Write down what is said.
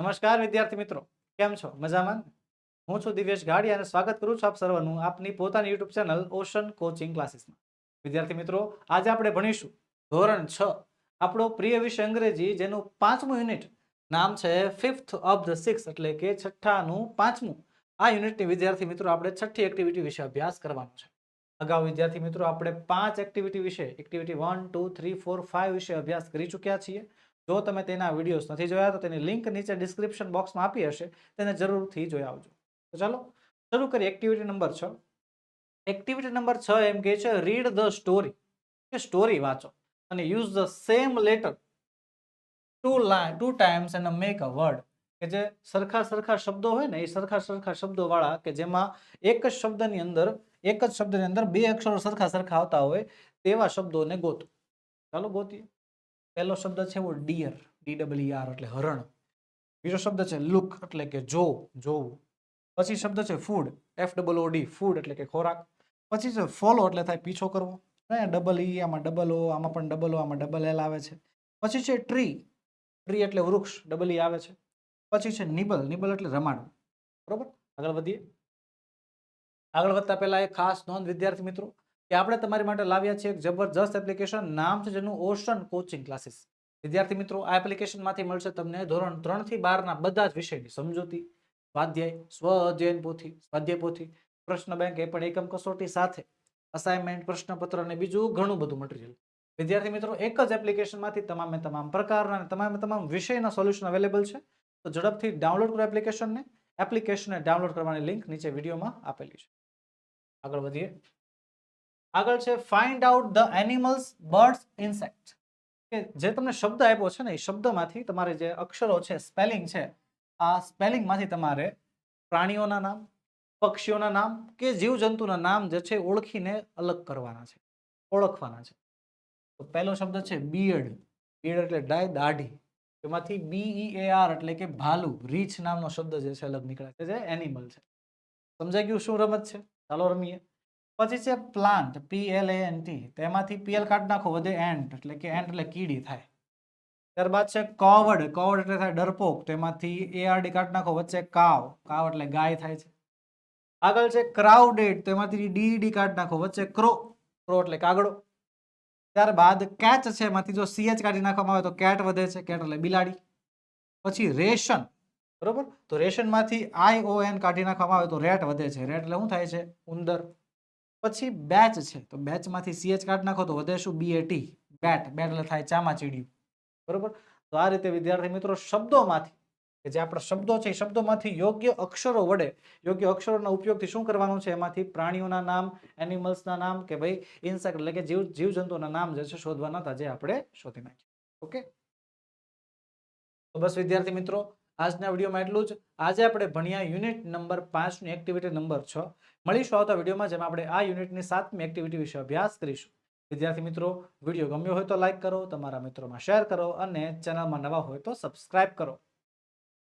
નમસ્કાર વિદ્યાર્થી મિત્રો. કેમ છો? મજામાં? હું છું દિવ્યેશ ગાડી અને સ્વાગત કરું છું આપ સર્વનું આપની પોતાની યુટ્યુબ ચેનલ ઓશન કોચિંગ ક્લાસીસમાં. વિદ્યાર્થી મિત્રો, આજે આપણે ભણીશું ધોરણ છ. આપણો પ્રિય વિષય અંગ્રેજી, જેનું પાંચમું યુનિટ નામ છે ફિફ્થ ઓફ ધ સિક્સ એટલે કે છઠ્ઠાનું પાંચમું. આ યુનિટની વિદ્યાર્થી મિત્રો, આપણે છઠ્ઠી એક્ટિવિટી વિશે અભ્યાસ કરવાનો છે. અગાઉ વિદ્યાર્થી મિત્રો, આપણે પાંચ એક્ટિવિટી વિશે activity one two three four five વિશે અભ્યાસ કરી ચૂક્યા છીએ. જો તમે તેના વિડીયોઝ નથી જોયા, તો તેની લિંક નીચે ડિસ્ક્રિપ્શન બોક્સમાં આપી હશે. તેને જરૂરથી જોઈ આવજો. તો ચાલો, શરૂ કરીએ. એક્ટિવિટી નંબર છ. એક્ટિવિટી નંબર છ એમ કહે છે રીડ ધ સ્ટોરી કે સ્ટોરી વાંચો અને use the same letter to line two times and make a word કે જે સરખા સરખા શબ્દો હોય ને, એ સરખા સરખા શબ્દોવાળા કે જેમાં એક જ શબ્દની અંદર, એક જ શબ્દની અંદર બે અક્ષરો સરખા સરખા આવતા હોય, તેવા શબ્દોને ગોતો. ચાલો ગોતીએ. પહેલો શબ્દ છે એવો ડિયર આર એટલે હરણ. બીજો શબ્દ છે લુક એટલે કે જો, જોવું. પછી શબ્દ છે food F double O D food એટલે કે ખોરાક. પછી છે ફોલો એટલે થાય પીછો કરવો. ડબલ ઈ આમાં ડબલ ઓ આમાં પણ ડબલ ઓ આમાં ડબલ એલ આવે છે. પછી છે ટ્રી ટ્રી એટલે વૃક્ષ ડબલ ઈ આવે છે. પછી છે નિબલ નિબલ એટલે રમાડવું. બરોબર? આગળ વધીએ. આગળ વધતા પહેલા એક ખાસ નોંધ વિદ્યાર્થી મિત્રો કે આપણે તમારી માટે લાવ્યા છીએ એક જબરજસ્ત એપ્લિકેશન નામ છે જેનું ઓશન કોચિંગ ક્લાસીસ વિદ્યાર્થી મિત્રો, આ એપ્લિકેશનમાંથી મળશે તમને ધોરણ ત્રણથી બારના બધા જ વિષયની સમજૂતી, સ્વાધ્યાય સ્વ અધ્યયન પોથી સ્વાધ્યાય પોથી પ્રશ્ન બેંક એ પણ એકમ કસોટી સાથે અસાઇનમેન્ટ પ્રશ્નપત્ર અને બીજું ઘણું બધું મટીરિયલ વિદ્યાર્થી મિત્રો, એક જ એપ્લિકેશનમાંથી તમામે તમામ પ્રકારના તમામે તમામ વિષયના સોલ્યુશન અવેલેબલ છે. તો ઝડપથી ડાઉનલોડ કરો એપ્લિકેશનને એપ્લિકેશનને ડાઉનલોડ કરવાની લિંક નીચે વિડીયોમાં આપેલી છે. આગળ વધીએ. આગળ છે find out the animals birds insect કે જે તમને શબ્દ આપ્યો છે ને, એ શબ્દમાંથી તમારે જે અક્ષરો છે સ્પેલિંગ છે, આ સ્પેલિંગમાંથી તમારે પ્રાણીઓના નામ, પક્ષીઓના નામ કે જીવજંતુના નામ જે છે, ઓળખીને અલગ કરવાના છે, ઓળખવાના છે. તો પહેલો શબ્દ છે બિયર્ડ બીયડ એટલે ડાય, દાઢી. એમાંથી બીઈ એ આર એટલે કે ભાલુ, રીછ નામનો શબ્દ જે છે, અલગ નીકળે છે, જે એનિમલ છે. સમજાઈ ગયું શું રમત છે? ચાલો રમીએ. પછી છે plant P L A N T તેમાંથી પીએલ કાઢ નાખો વધે એન્ટ એટલે કે એન્ટ એટલે કીડી થાય. ત્યારબાદ છે કોવડ કોવડ એટલે થાય ડરપોક. તેમાંથી એઆરડી કાઢ નાખો, વચ્ચે કાવ. કાવ એટલે ગાય થાય છે. આગળ છે ક્રાઉડેડ તેમાંથી ડીડી કાઢ નાખો, વચ્ચે ક્રો ક્રો એટલે કાગડો. ત્યારબાદ કેચ છે, એમાંથી જો સીએચ કાઢી નાખવામાં આવે તો કેટ વધે છે. કેટ એટલે બિલાડી. પછી રેશન. બરોબર? તો રેશનમાંથી આઈ ઓ એન કાઢી નાખવામાં આવે તો રેટ વધે છે. રેટ એટલે શું થાય છે? ઉંદર. પછી બેચ છે. તો બેચમાંથી સીએચ કાઢ નાખો તો વધે શું? બીએટી બેટ બેટ એટલે થાય, ચામાચીડિયું. બરોબર? તો આ રીતે, વિદ્યાર્થી મિત્રો, શબ્દોમાંથી, કે જે આપણા શબ્દો છે, એ શબ્દોમાંથી યોગ્ય અક્ષરો વડે, યોગ્ય અક્ષરોના ઉપયોગથી શું કરવાનું છે? એમાંથી પ્રાણીઓના નામ એનિમલ્સના નામ, કે ભાઈ ઇન્સેક્ટ એટલે કે જીવ જીવજંતુના નામ જે છે શોધવાના હતા જે આપણે શોધી નાખ્યા. ઓકે તો બસ વિદ્યાર્થી મિત્રો આજના વિડીયોમાં એટલું જ. આજે આપણે ભણ્યા યુનિટ નંબર પાંચની એક્ટિવિટી નંબર છ. મળીશું આવતા વિડીયોમાં જેમાં આપણે આ યુનિટની સાતમી એક્ટિવિટી વિશે અભ્યાસ કરીશું. વિદ્યાર્થી મિત્રો, વીડિયો ગમ્યો હોય તો લાઇક કરો, તમારા મિત્રોમાં શેર કરો અને ચેનલમાં નવા હોય તો સબસ્ક્રાઇબ કરો.